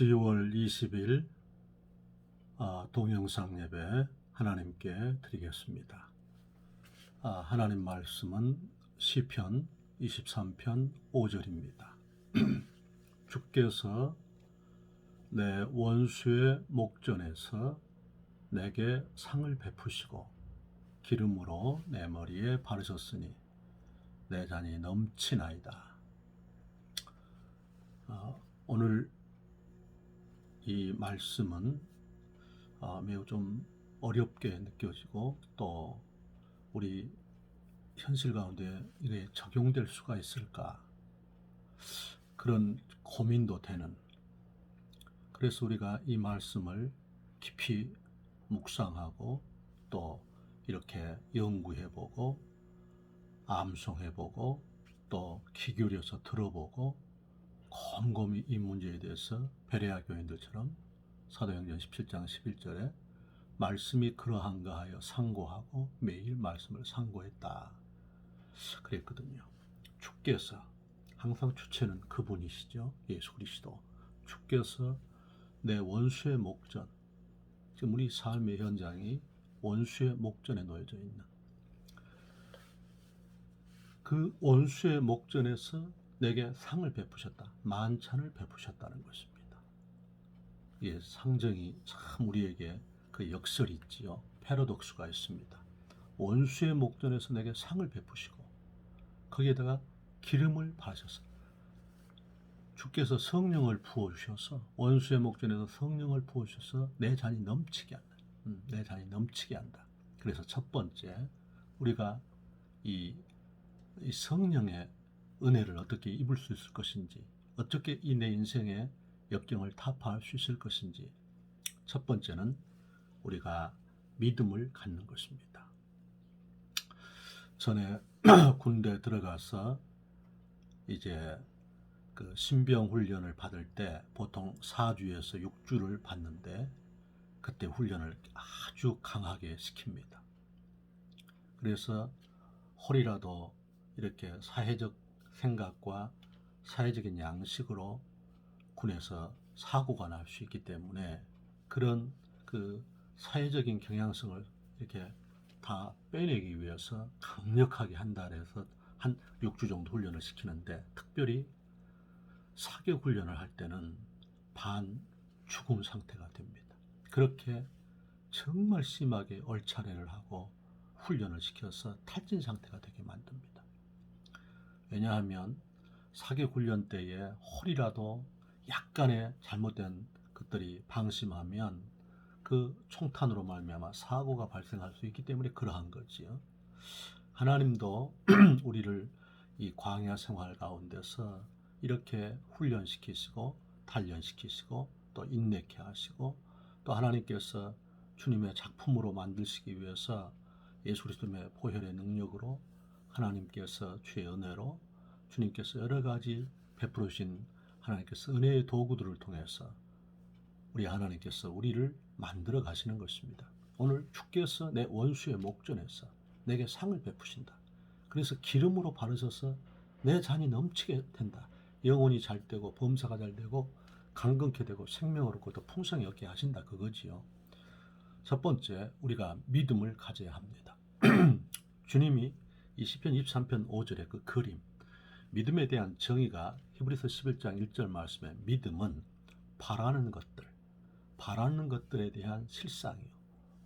10월 20일 아, 동영상 예배 하나님께 드리겠습니다. 아, 하나님 말씀은 시편 23편 5절입니다. 주께서 내 원수의 목전에서 내게 상을 베푸시고 기름으로 내 머리에 바르셨으니 내 잔이 넘치나이다. 아, 오늘 이 말씀은 아, 매우 좀 어렵게 느껴지고 또 우리 현실 가운데 이게 적용될 수가 있을까? 그런 고민도 되는. 그래서 우리가 이 말씀을 깊이 묵상하고 또 이렇게 연구해보고 암송해보고 또 귀 기울여서 들어보고 곰곰이 이 문제에 대해서 베레아 교인들처럼 사도행전 17장 11절에 말씀이 그러한가 하여 상고하고 매일 말씀을 상고했다. 그랬거든요. 주께서 항상 주체는 그분이시죠. 예수 그리스도. 주께서 내 원수의 목전. 지금 우리 삶의 현장이 원수의 목전에 놓여져 있는 그 원수의 목전에서 내게 상을 베푸셨다. 만찬을 베푸셨다는 것입니다. 예, 상정이 참 우리에게 그 역설이 있지요. 패러독스가 있습니다. 원수의 목전에서 내게 상을 베푸시고 거기에다가 기름을 바르셔서 주께서 성령을 부어 주셔서 원수의 목전에서 성령을 부어 주셔서 내 잔이 넘치게 한다. 음, 내 잔이 넘치게 한다. 그래서 첫 번째 우리가 이, 이 성령의 은혜를 어떻게 입을 수 있을 것인지, 어떻게 이 내 인생의 역경을 타파할 수 있을 것인지, 첫 번째는 우리가 믿음을 갖는 것입니다. 전에 군대 들어가서 이제 그 신병 훈련을 받을 때 보통 4주에서 6주를 받는데 그때 훈련을 아주 강하게 시킵니다. 그래서 홀이라도 이렇게 사회적 생각과 사회적인 양식으로 군에서 사고가 날 수 있기 때문에 그런 그 사회적인 경향성을 이렇게 다 빼내기 위해서 강력하게 한 달에서 한 6주 정도 훈련을 시키는데 특별히 사격 훈련을 할 때는 반 죽음 상태가 됩니다. 그렇게 정말 심하게 얼차례를 하고 훈련을 시켜서 탈진 상태가 되게 만듭니다. 왜냐하면 사격 훈련 때에 홀이라도 약간의 잘못된 것들이 방심하면 그 총탄으로 말미암아 사고가 발생할 수 있기 때문에 그러한 거지요. 하나님도 우리를 이 광야 생활 가운데서 이렇게 훈련시키시고 단련시키시고 또 인내케 하시고 또 하나님께서 주님의 작품으로 만드시기 위해서 예수 그리스도의 보혈의 능력으로 하나님께서 주의 은혜로 주님께서 여러 가지 베풀어 주신 하나님께서 은혜의 도구들을 통해서 우리 하나님께서 우리를 만들어 가시는 것입니다. 오늘 주께서 내 원수의 목전에서 내게 상을 베푸신다. 그래서 기름으로 바르셔서 내 잔이 넘치게 된다. 영혼이 잘 되고 범사가 잘 되고 강건케 되고 생명을 얻고 더 풍성히 얻게 하신다 그거지요. 첫 번째 우리가 믿음을 가져야 합니다. 주님이 이 시편 23편 5절의 그 그림 믿음에 대한 정의가 히브리서 11장 1절 말씀에 믿음은 바라는 것들 바라는 것들에 대한 실상이요.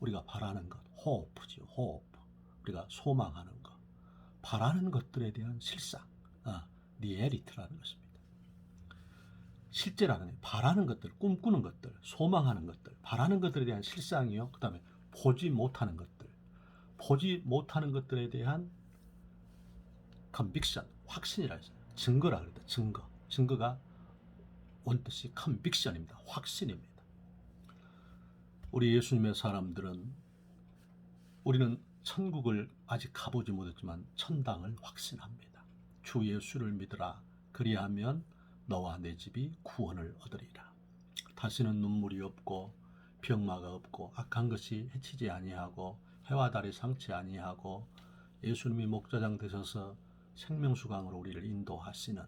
우리가 바라는 것 호프지요. 호프 우리가 소망하는 것 바라는 것들에 대한 실상 아, 리에리트라는 것입니다. 실제라는 게 바라는 것들, 꿈꾸는 것들, 소망하는 것들, 바라는 것들에 대한 실상이요. 그 다음에 보지 못하는 것들, 보지 못하는 것들에 대한 컨빅션, 확신이라 해서 증거라 그랬다. 증거. 증거가 원뜻이 컨빅션입니다. 확신입니다. 우리 예수님의 사람들은 우리는 천국을 아직 가보지 못했지만 천당을 확신합니다. 주 예수를 믿으라. 그리하면 너와 내 집이 구원을 얻으리라. 다시는 눈물이 없고 병마가 없고 악한 것이 해치지 아니하고 해와 달이 상치 아니하고 예수님이 목자장 되셔서 생명수강으로 우리를 인도하시는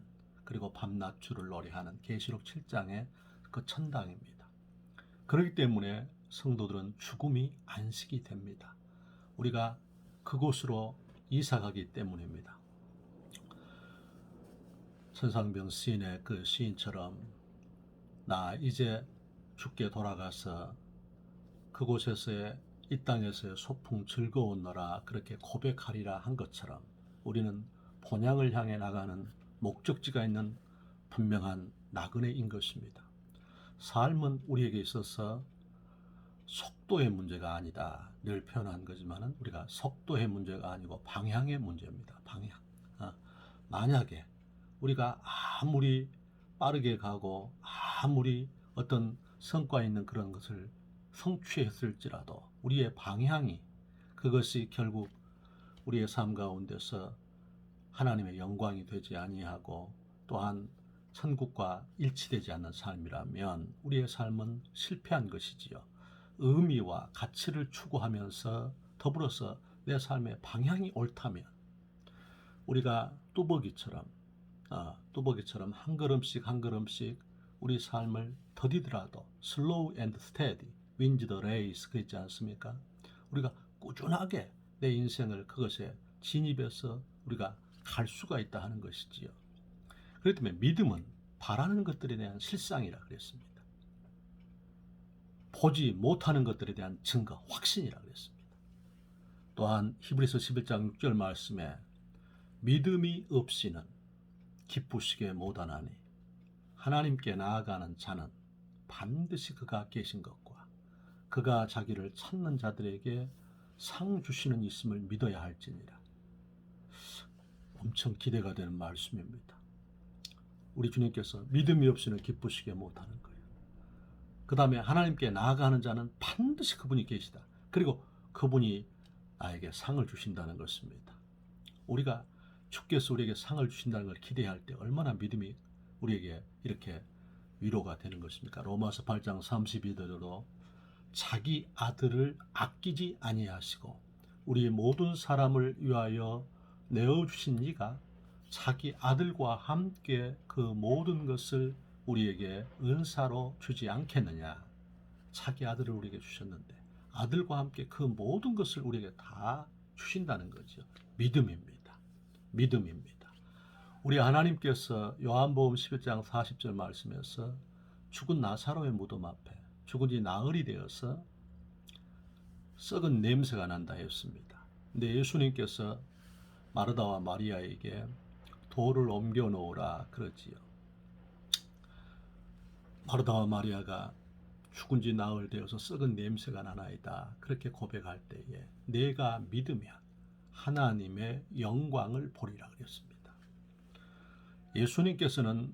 그리고 밤낮 주를 노래하는 계시록 7장의 그 천당입니다. 그렇기 때문에 성도들은 죽음이 안식이 됩니다. 우리가 그곳으로 이사 가기 때문입니다. 천상병 시인의 그 시인처럼 나 이제 죽게 돌아가서 그곳에서의 이 땅에서의 소풍 즐거웠노라 그렇게 고백하리라 한 것처럼 우리는 본향을 향해 나가는 목적지가 있는 분명한 나그네인 것입니다. 삶은 우리에게 있어서 속도의 문제가 아니다. 늘 표현한 거지만은 우리가 속도의 문제가 아니고 방향의 문제입니다. 방향. 아, 만약에 우리가 아무리 빠르게 가고 아무리 어떤 성과 있는 그런 것을 성취했을지라도 우리의 방향이 그것이 결국 우리의 삶 가운데서 하나님의 영광이 되지 아니하고 또한 천국과 일치되지 않는 삶이라면 우리의 삶은 실패한 것이지요. 의미와 가치를 추구하면서 더불어서 내 삶의 방향이 옳다면 우리가 뚜벅이처럼 아, 뚜벅이처럼 한 걸음씩 한 걸음씩 우리 삶을 더디더라도 slow and steady wins the race 그랬지 않습니까? 우리가 꾸준하게 내 인생을 그것에 진입해서 우리가 갈 수가 있다 하는 것이지요. 그렇기 때문에 믿음은 바라는 것들에 대한 실상이라 그랬습니다. 보지 못하는 것들에 대한 증거, 확신이라 그랬습니다. 또한 히브리서 11장 6절 말씀에 믿음이 없이는 기쁘시게 못하나니 하나님께 나아가는 자는 반드시 그가 계신 것과 그가 자기를 찾는 자들에게 상 주시는 있음을 믿어야 할지니라. 엄청 기대가 되는 말씀입니다. 우리 주님께서 믿음이 없이는 기쁘시게 못하는 거예요. 그 다음에 하나님께 나아가는 자는 반드시 그분이 계시다. 그리고 그분이 나에게 상을 주신다는 것입니다. 우리가 주께서 우리에게 상을 주신다는 걸 기대할 때 얼마나 믿음이 우리에게 이렇게 위로가 되는 것입니까? 로마서 8장 32절로 자기 아들을 아끼지 아니하시고 우리 모든 사람을 위하여 내어 주신 이가 자기 아들과 함께 그 모든 것을 우리에게 은사로 주지 않겠느냐? 자기 아들을 우리에게 주셨는데 아들과 함께 그 모든 것을 우리에게 다 주신다는 거죠. 믿음입니다. 믿음입니다. 우리 하나님께서 요한복음 11장 40절 말씀에서 죽은 나사로의 무덤 앞에 죽은 지 나흘이 되어서 썩은 냄새가 난다 했습니다. 근데 예수님께서 마르다와 마리아에게 돌을 옮겨 놓으라 그러지요. 마르다와 마리아가 죽은 지 나흘 되어서 썩은 냄새가 나나이다. 그렇게 고백할 때에 내가 믿으면 하나님의 영광을 보리라 그랬습니다. 예수님께서는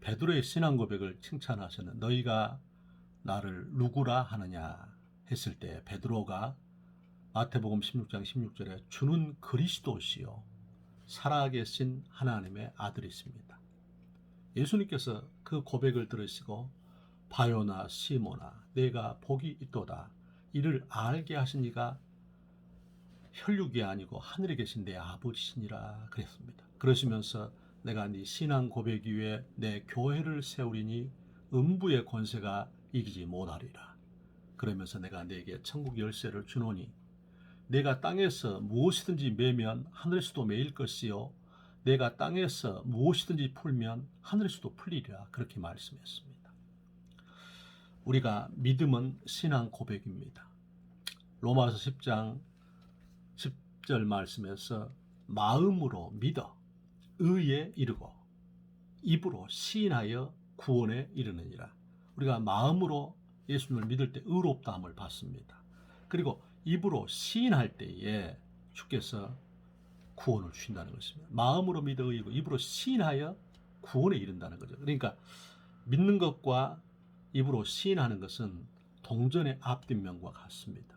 베드로의 신앙 고백을 칭찬하셨는 너희가 나를 누구라 하느냐 했을 때 베드로가 마태복음 16장 16절에 주는 그리스도시요 살아계신 하나님의 아들이십니다. 예수님께서 그 고백을 들으시고 바요나 시모나 내가 복이 있도다 이를 알게 하신 이가 혈육이 아니고 하늘에 계신 내 아버지시니라 그랬습니다. 그러시면서 내가 네 신앙 고백 위에 내 교회를 세우리니 음부의 권세가 이기지 못하리라. 그러면서 내가 네게 천국 열쇠를 주노니 내가 땅에서 무엇이든지 매면 하늘에서도 매일 것이요 내가 땅에서 무엇이든지 풀면 하늘에서도 풀리리라 그렇게 말씀했습니다. 우리가 믿음은 신앙 고백입니다. 로마서 10장 10절 말씀에서 마음으로 믿어 의에 이르고 입으로 시인하여 구원에 이르느니라. 우리가 마음으로 예수님을 믿을 때 의롭다함을 받습니다. 그리고 입으로 시인할 때에 주께서 구원을 주신다는 것입니다. 마음으로 믿어 의고 입으로 시인하여 구원에 이른다는 거죠. 그러니까 믿는 것과 입으로 시인하는 것은 동전의 앞뒷면과 같습니다.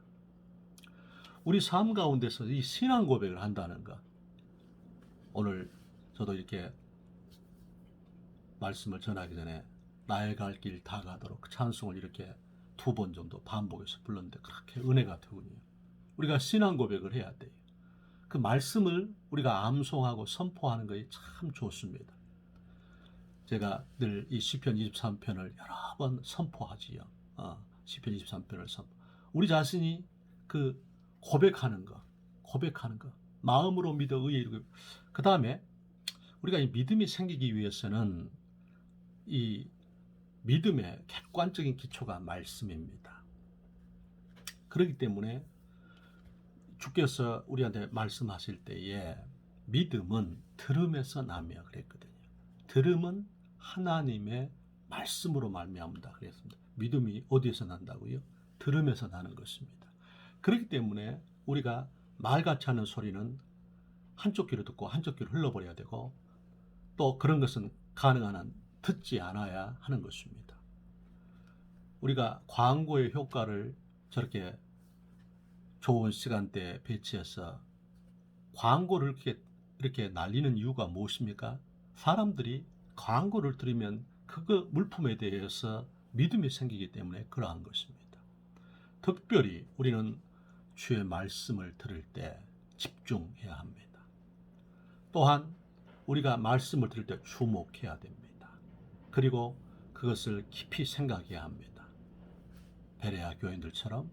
우리 삶 가운데서 이 신앙 고백을 한다는 것. 오늘 저도 이렇게 말씀을 전하기 전에 나의 갈 길 다 가도록 찬송을 이렇게 두 번 정도 반복해서 불렀는데 그렇게 은혜가 되군요. 우리가 신앙 고백을 해야 돼요. 그 말씀을 우리가 암송하고 선포하는 것이 참 좋습니다. 제가 늘 이 시편 23편을 여러 번 선포하지요. 어, 시편 23편을 선포. 우리 자신이 그 고백하는 거, 고백하는 거, 마음으로 믿어 의에 이르고 그 다음에 우리가 이 믿음이 생기기 위해서는 이 믿음의 객관적인 기초가 말씀입니다. 그렇기 때문에 주께서 우리한테 말씀하실 때에 믿음은 들음에서 나며 그랬거든요. 들음은 하나님의 말씀으로 말미암다 그랬습니다. 믿음이 어디에서 난다고요? 들음에서 나는 것입니다. 그렇기 때문에 우리가 말같이 하는 소리는 한쪽 귀로 듣고 한쪽 귀로 흘러버려야 되고 또 그런 것은 가능한 한 듣지 않아야 하는 것입니다. 우리가 광고의 효과를 저렇게 좋은 시간대에 배치해서 광고를 이렇게, 이렇게 날리는 이유가 무엇입니까? 사람들이 광고를 들으면 그 물품에 대해서 믿음이 생기기 때문에 그러한 것입니다. 특별히 우리는 주의 말씀을 들을 때 집중해야 합니다. 또한 우리가 말씀을 들을 때 주목해야 됩니다. 그리고 그것을 깊이 생각해야 합니다. 베레아 교인들처럼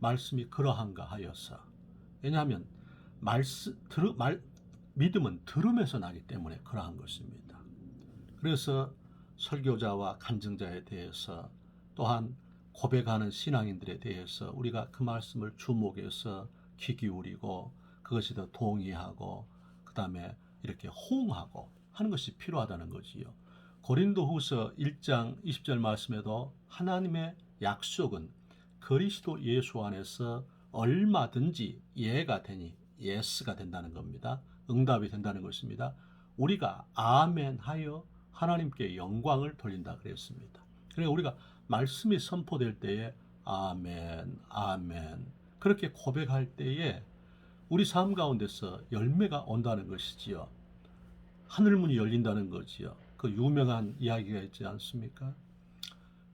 말씀이 그러한가 하여서 왜냐하면 말씀 들, 말, 믿음은 들음에서 나기 때문에 그러한 것입니다. 그래서 설교자와 간증자에 대해서 또한 고백하는 신앙인들에 대해서 우리가 그 말씀을 주목해서 귀 기울이고 그것이 더 동의하고 그 다음에 이렇게 호응하고 하는 것이 필요하다는 거지요. 고린도후서 1장 20절 말씀에도 하나님의 약속은 그리스도 예수 안에서 얼마든지 예가 되니 예스가 된다는 겁니다. 응답이 된다는 것입니다. 우리가 아멘 하여 하나님께 영광을 돌린다 그랬습니다. 그러니까 우리가 말씀이 선포될 때에 아멘, 아멘 그렇게 고백할 때에 우리 삶 가운데서 열매가 온다는 것이지요. 하늘문이 열린다는 거지요. 그 유명한 이야기가 있지 않습니까?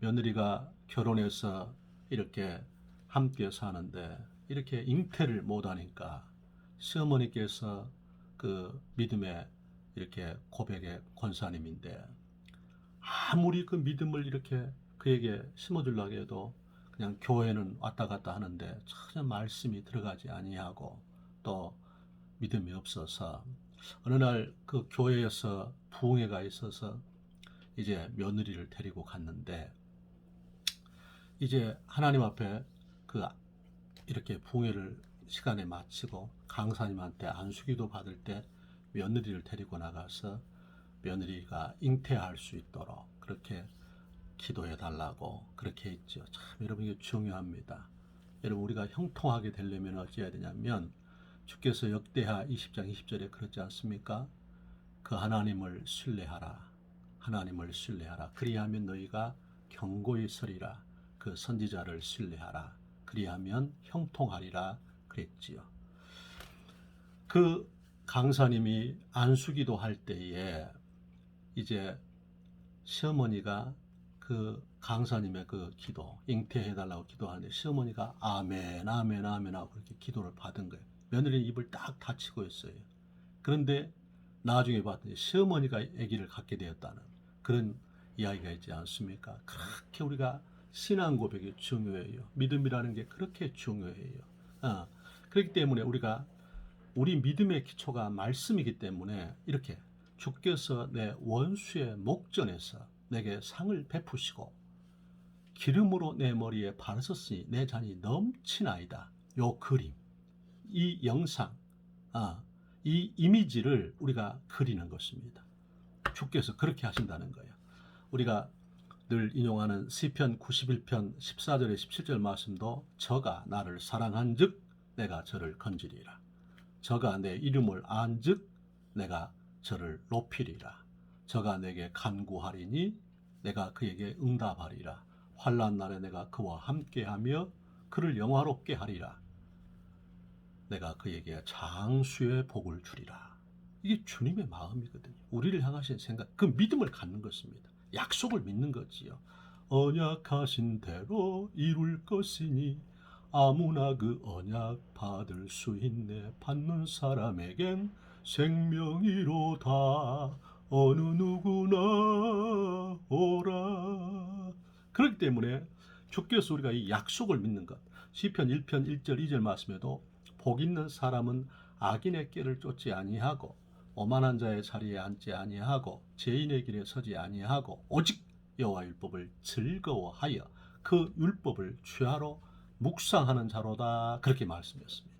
며느리가 결혼해서 이렇게 함께 사는데 이렇게 잉태를 못하니까 시어머니께서 그 믿음의 이렇게 고백의 권사님인데 아무리 그 믿음을 이렇게 그에게 심어주려고 해도 그냥 교회는 왔다 갔다 하는데 전혀 말씀이 들어가지 아니하고 또 믿음이 없어서 어느 날 그 교회에서 부흥회가 있어서 이제 며느리를 데리고 갔는데 이제 하나님 앞에 그 이렇게 부흥회를 시간에 마치고 강사님한테 안수기도 받을 때 며느리를 데리고 나가서 며느리가 잉태할 수 있도록 그렇게 기도해 달라고 그렇게 했죠. 참 여러분 이게 중요합니다. 여러분 우리가 형통하게 되려면 어찌 해야 되냐면 주께서 역대하 20장 20절에 그렇지 않습니까? 그 하나님을 신뢰하라. 하나님을 신뢰하라. 그리하면 너희가 경고히 서리라. 그 선지자를 신뢰하라. 그리하면 형통하리라 그랬지요. 그 강사님이 안수기도 할 때에 이제 시어머니가 그 강사님의 그 기도, 잉태해달라고 기도하는데 시어머니가 아멘, 아멘, 아멘 하고 그렇게 기도를 받은 거예요. 며느리 입을 딱 닫히고 있어요. 그런데 나중에 봤더니 시어머니가 아기를 갖게 되었다는 그런 이야기가 있지 않습니까? 그렇게 우리가 신앙 고백이 중요해요. 믿음이라는 게 그렇게 중요해요. 어, 그렇기 때문에 우리가 우리 믿음의 기초가 말씀이기 때문에 이렇게 주께서 내 원수의 목전에서 내게 상을 베푸시고 기름으로 내 머리에 바르셨으니 내 잔이 넘치나이다. 요 그림, 이 영상, 아, 이 이미지를 우리가 그리는 것입니다. 주께서 그렇게 하신다는 거예요. 우리가 늘 인용하는 시편 91편 14절에 17절 말씀도 저가 나를 사랑한즉 내가 저를 건지리라. 저가 내 이름을 안즉 내가 저를 높이리라. 저가 내게 간구하리니 내가 그에게 응답하리라. 환난 날에 내가 그와 함께하며 그를 영화롭게 하리라. 내가 그에게 장수의 복을 주리라. 이게 주님의 마음이거든요. 우리를 향하신 생각, 그 믿음을 갖는 것입니다. 약속을 믿는 거지요. 언약하신 대로 이룰 것이니 아무나 그 언약 받을 수 있네. 받는 사람에겐 생명이로다. 어느 누구나 그렇기 때문에 주께서 우리가 이 약속을 믿는 것. 시편 1편 1절 2절 말씀에도 복 있는 사람은 악인의 길을 쫓지 아니하고 오만한 자의 자리에 앉지 아니하고 죄인의 길에 서지 아니하고 오직 여호와 율법을 즐거워하여 그 율법을 취하러 묵상하는 자로다 그렇게 말씀했습니다.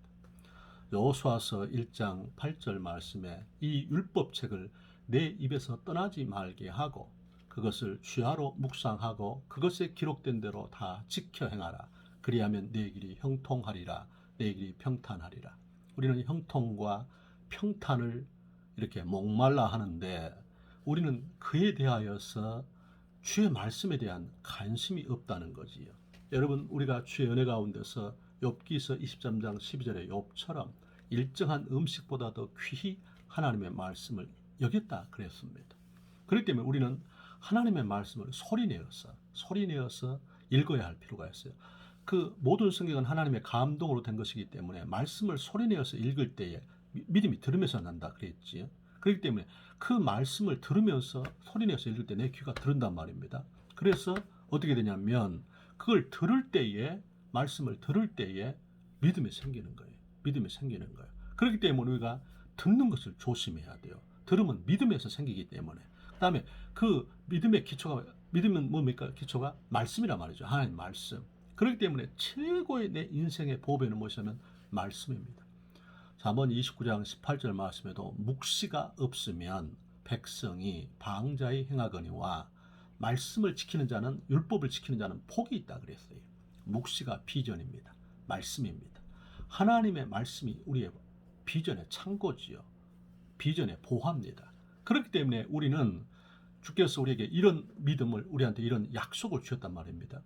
여호수아서 1장 8절 말씀에 이 율법책을 내 입에서 떠나지 말게 하고 그것을 취하로 묵상하고 그것에 기록된 대로 다 지켜 행하라. 그리하면 내 길이 형통하리라. 내 길이 평탄하리라. 우리는 형통과 평탄을 이렇게 목말라 하는데 우리는 그에 대하여서 주의 말씀에 대한 관심이 없다는 거지요. 여러분 우리가 주의 은혜 가운데서 욥기서 23장 12절에 욥처럼 일정한 음식보다 더 귀히 하나님의 말씀을 여겼다 그랬습니다. 그렇기 때문에 우리는 하나님의 말씀을 소리내어서 소리내어서 읽어야 할 필요가 있어요. 그 모든 성경은 하나님의 감동으로 된 것이기 때문에 말씀을 소리내어서 읽을 때에 미- 믿음이 들으면서 난다 그랬지요. 그렇기 때문에 그 말씀을 들으면서 소리내서 읽을 때 내 귀가 들은단 말입니다. 그래서 어떻게 되냐면 그걸 들을 때에 말씀을 들을 때에 믿음이 생기는 거예요. 믿음이 생기는 거예요. 그렇기 때문에 우리가 듣는 것을 조심해야 돼요. 들으면 믿음에서 생기기 때문에. 그다음에 그 믿음의 기초가 믿음은 뭡니까? 기초가 말씀이란 말이죠. 하나님 말씀. 그렇기 때문에 최고의 내 인생의 보배는 무엇이냐면 말씀입니다. 잠언 29장 18절 말씀에도 묵시가 없으면 백성이 방자히 행하거니와 말씀을 지키는 자는 율법을 지키는 자는 복이 있다 그랬어요. 묵시가 비전입니다. 말씀입니다. 하나님의 말씀이 우리의 비전의 창고지요. 비전의 보화입니다. 그렇기 때문에 우리는 주께서 우리에게 이런 믿음을 우리한테 이런 약속을 주셨단 말입니다.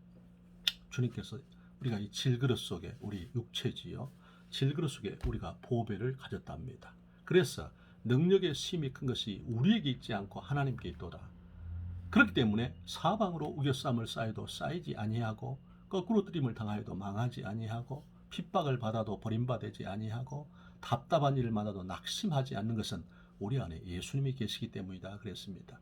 주님께서 우리가 이 질그릇 속에 우리 육체지요. 질그릇 속에 우리가 보배를 가졌답니다. 그래서 능력의 심이 큰 것이 우리에게 있지 않고 하나님께 있도다. 그렇기 때문에 사방으로 우겨쌈을 쌓여도 쌓이지 아니하고 거꾸로 뜨림을 당하여도 망하지 아니하고 핍박을 받아도 버림받지 아니하고 답답한 일을 만나도 낙심하지 않는 것은 우리 안에 예수님이 계시기 때문이다 그랬습니다.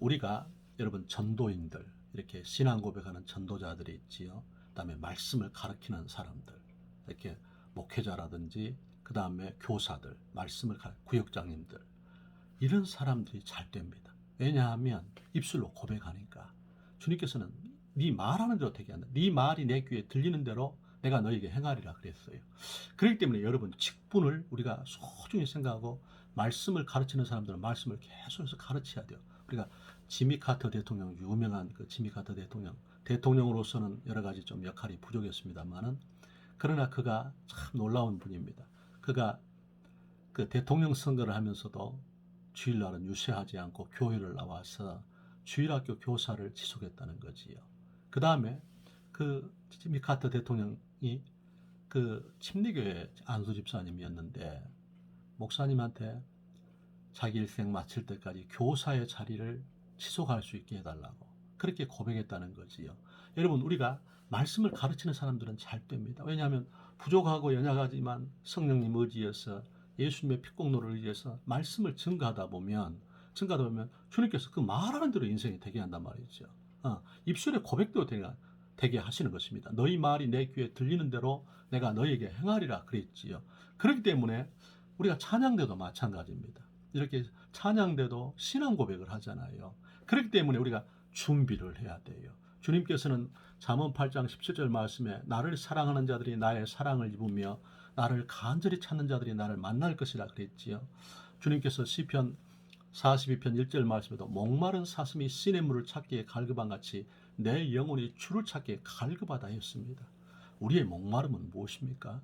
우리가 여러분 전도인들 이렇게 신앙 고백하는 전도자들이 있지요. 그다음에 말씀을 가르치는 사람들 이렇게 목회자라든지 그다음에 교사들 말씀을 가 구역장님들 이런 사람들이 잘 됩니다. 왜냐하면 입술로 고백하니까 주님께서는 네 말하는 대로 되게 한다. 네 말이 내 귀에 들리는 대로 내가 너에게 행하리라 그랬어요. 그렇기 때문에 여러분 직분을 우리가 소중히 생각하고 말씀을 가르치는 사람들은 말씀을 계속해서 가르쳐야 돼요. 우리가 지미 카터 대통령 유명한 그 지미 카터 대통령 대통령으로서는 여러 가지 좀 역할이 부족했습니다만은 그러나 그가 참 놀라운 분입니다. 그가 그 대통령 선거를 하면서도 주일날은 유세하지 않고 교회를 나와서 주일학교 교사를 지속했다는 거지요. 그 다음에 그 지미 카터 대통령이 그 침례교회 안수 집사님이었는데 목사님한테 자기 일생 마칠 때까지 교사의 자리를 지속할 수 있게 해달라고 그렇게 고백했다는 거지요. 여러분 우리가 말씀을 가르치는 사람들은 잘 됩니다. 왜냐하면 부족하고 연약하지만 성령님 의지에서 예수님의 피공로를 의해서 말씀을 증가하다 보면 증가하다 보면 주님께서 그 말하는 대로 인생이 되게 한단 말이죠. 어, 입술의 고백도 되게, 되게 하시는 것입니다. 너희 말이 내 귀에 들리는 대로 내가 너에게 행하리라 그랬지요. 그렇기 때문에 우리가 찬양대도 마찬가지입니다. 이렇게 찬양대도 신앙 고백을 하잖아요. 그렇기 때문에 우리가 준비를 해야 돼요. 주님께서는 잠언 8장 17절 말씀에 나를 사랑하는 자들이 나의 사랑을 입으며 나를 간절히 찾는 자들이 나를 만날 것이라 그랬지요. 주님께서 시편 42편 1절 말씀에도 목마른 사슴이 신의 물을 찾기에 갈급한 같이 내 영혼이 주를 찾기에 갈급하다 했습니다. 우리의 목마름은 무엇입니까?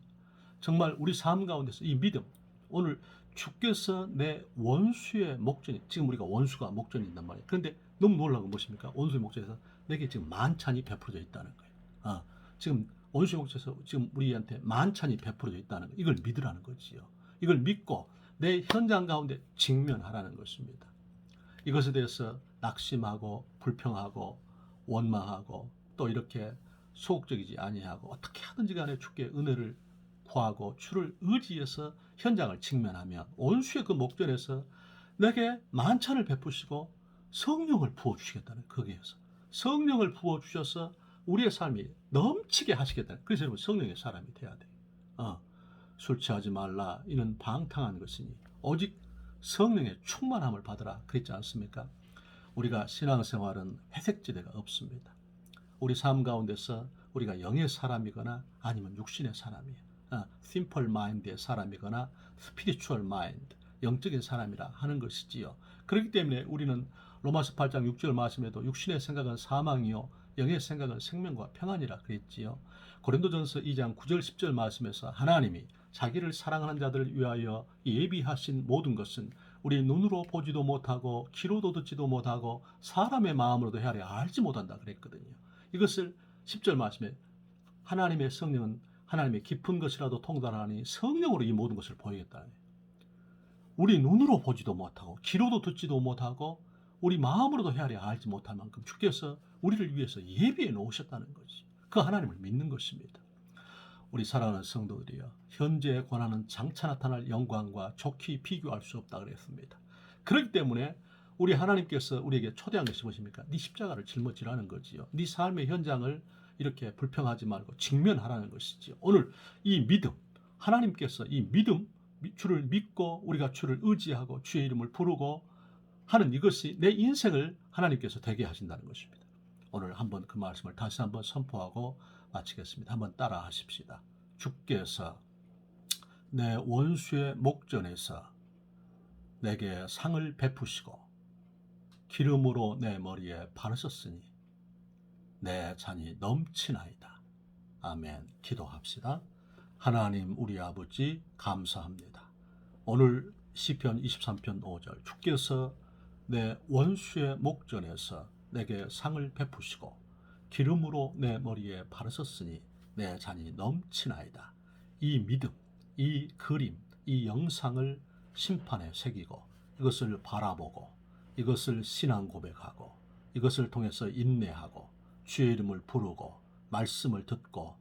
정말 우리 삶 가운데서 이 믿음 오늘 주께서 내 원수의 목전이 지금 우리가 원수가 목전이 있단 말이에요. 그런데 너무 놀라운 건 무엇입니까? 원수의 목전에서 내게 지금 만찬이 베풀어져 있다는 거예요. 아, 지금 원수의 목전에서 지금 우리한테 만찬이 베풀어져 있다는 거. 이걸 믿으라는 거지요. 이걸 믿고 내 현장 가운데 직면하라는 것입니다. 이것에 대해서 낙심하고 불평하고 원망하고 또 이렇게 소극적이지 아니하고 어떻게 하든지 간에 주께 은혜를 구하고 주를 의지해서 현장을 직면하면 원수의 그 목전에서 내게 만찬을 베푸시고 성령을 부어 주시겠다는 거기에서 성령을 부어 주셔서 우리의 삶이 넘치게 하시겠다. 그래서 여러분 성령의 사람이 돼야 돼. 어, 술 취하지 말라. 이는 방탕한 것이니 오직 성령의 충만함을 받으라. 그랬지 않습니까? 우리가 신앙생활은 회색지대가 없습니다. 우리 삶 가운데서 우리가 영의 사람이거나 아니면 육신의 사람이에요. 어, simple mind의 사람이거나 spiritual mind, 영적인 사람이라 하는 것이지요. 그렇기 때문에 우리는 로마서 8장 6절 말씀에도 육신의 생각은 사망이요 영의 생각은 생명과 평안이라 그랬지요. 고린도전서 2장 9절 10절 말씀에서 하나님이 자기를 사랑하는 자들을 위하여 예비하신 모든 것은 우리 눈으로 보지도 못하고 귀로도 듣지도 못하고 사람의 마음으로도 헤아려 알지 못한다 그랬거든요. 이것을 10절 말씀에 하나님의 성령은 하나님의 깊은 것이라도 통달하니 성령으로 이 모든 것을 보이겠다. 우리 눈으로 보지도 못하고 귀로도 듣지도 못하고 우리 마음으로도 헤아려 알지 못할 만큼 주께서 우리를 위해서 예비해 놓으셨다는 것이 그 하나님을 믿는 것입니다. 우리 사랑하는 성도들이여 현재에 권하는 장차 나타날 영광과 좋게 비교할 수 없다 그랬습니다. 그렇기 때문에 우리 하나님께서 우리에게 초대한 것이 무엇입니까? 네 십자가를 짊어지라는 거지요. 네 삶의 현장을 이렇게 불평하지 말고 직면하라는 것이지요. 오늘 이 믿음 하나님께서 이 믿음 주를 믿고 우리가 주를 의지하고 주의 이름을 부르고 하는 이것이 내 인생을 하나님께서 되게 하신다는 것입니다. 오늘 한번 그 말씀을 다시 한번 선포하고 마치겠습니다. 한번 따라 하십시다. 주께서 내 원수의 목전에서 내게 상을 베푸시고 기름으로 내 머리에 바르셨으니 내 잔이 넘치나이다. 아멘. 기도합시다. 하나님 우리 아버지 감사합니다. 오늘 시편 23편 5절 주께서 내 원수의 목전에서 내게 상을 베푸시고 기름으로 내 머리에 바르셨으니 내 잔이 넘치나이다. 이 믿음, 이 그림, 이 영상을 심판에 새기고 이것을 바라보고 이것을 신앙 고백하고 이것을 통해서 인내하고 주의 이름을 부르고 말씀을 듣고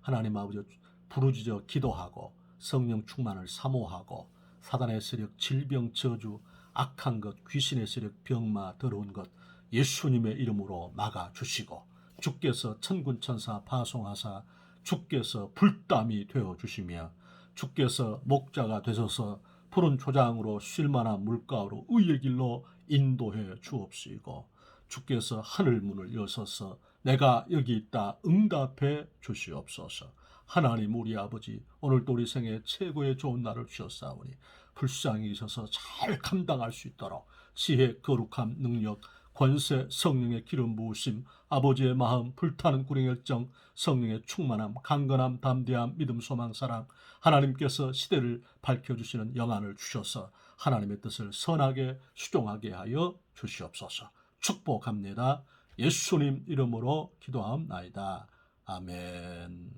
하나님 아버지 부르짖어 기도하고 성령 충만을 사모하고 사단의 세력, 질병, 저주, 악한 것, 귀신의 세력, 병마, 더러운 것 예수님의 이름으로 막아 주시고 주께서 천군 천사 파송하사 주께서 불담이 되어 주시며 주께서 목자가 되셔서 푸른 초장으로 쉴만한 물가로 의의 길로 인도해 주옵시고 주께서 하늘 문을 여셔서 내가 여기 있다 응답해 주시옵소서. 하나님 우리 아버지 오늘도 우리 생애 최고의 좋은 날을 주셨사오니 불쌍히 계셔서 잘 감당할 수 있도록 지혜 거룩함 능력 권세 성령의 기름 부으심 아버지의 마음 불타는 구령 열정 성령의 충만함 강건함 담대함 믿음 소망 사랑 하나님께서 시대를 밝혀주시는 영안을 주셔서 하나님의 뜻을 선하게 수종하게 하여 주시옵소서 축복합니다. 예수님 이름으로 기도하옵나이다. 아멘